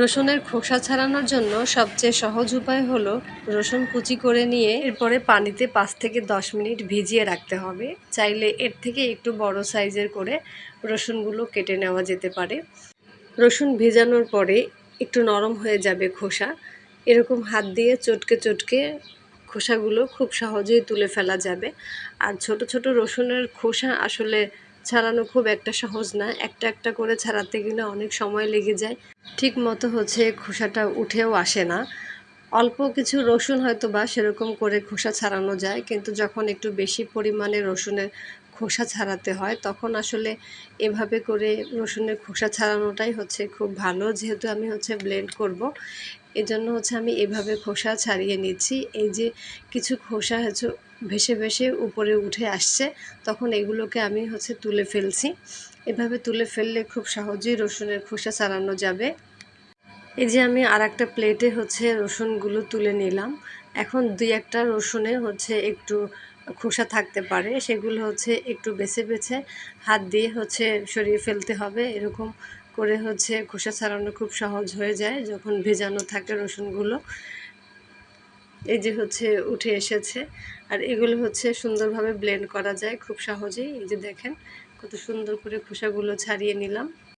রসুনের খোসা ছাড়ানোর জন্য সবচেয়ে সহজ উপায় হলো রসুন কুচি করে নিয়ে এরপরে পানিতে পাঁচ থেকে দশ মিনিট ভিজিয়ে রাখতে হবে। চাইলে এর থেকে একটু বড় সাইজের করে রসুনগুলো কেটে নেওয়া যেতে পারে। রসুন ভেজানোর পরে একটু নরম হয়ে যাবে খোসা। এরকম হাত দিয়ে চটকে চটকে খোসাগুলো খুব সহজেই তুলে ফেলা যাবে। আর ছোট ছোট রসুনের খোসা আসলে ছাড়ানো খুব একটা সহজ না। একটা একটা করে ছাড়াতে গেলে অনেক সময় লেগে যায়। ঠিক মতো হচ্ছে খোসাটা উঠেও আসে না। অল্প কিছু রসুন হয়তো বা সেরকম করে খোসা ছাড়ানো যায়, কিন্তু যখন একটু বেশি পরিমাণে রসুনের খোসা ছাড়াতে হয়, তখন আসলে এভাবে করে রসুনের খোসা ছাড়ানোটাই হচ্ছে খুব ভালো। যেহেতু আমি হচ্ছে ব্লেন্ড করব, এজন্য হচ্ছে আমি এভাবে খোসা ছাড়িয়ে নিচ্ছি। এই যে কিছু খোসা হচ্ছে ভেসে ভেসে উপরে উঠে আসছে, তখন এগুলোকে আমি হচ্ছে তুলে ফেলছি। এভাবে তুলে ফেললে খুব সহজেই রসুনের খোসা ছাড়ানো যাবে। এই যে আমি আর একটা প্লেটে হচ্ছে রসুনগুলো তুলে নিলাম। এখন দুই একটা রসুনে হচ্ছে একটু খোসা থাকতে পারে, সেগুলো হচ্ছে একটু বেছে বেছে হাত দিয়ে হচ্ছে সরিয়ে ফেলতে হবে। এরকম করে হচ্ছে খোসা ছাড়ানো খুব সহজ হয়ে যায়, যখন ভেজানো থাকে রসুনগুলো। এই যে হচ্ছে উঠে এসেছে। আর এগুলো হচ্ছে সুন্দরভাবে ব্লেন্ড করা যায়, খুব সহজেই। এই যে দেখেন, কত সুন্দর করে খোসাগুলো ছাড়িয়ে নিলাম।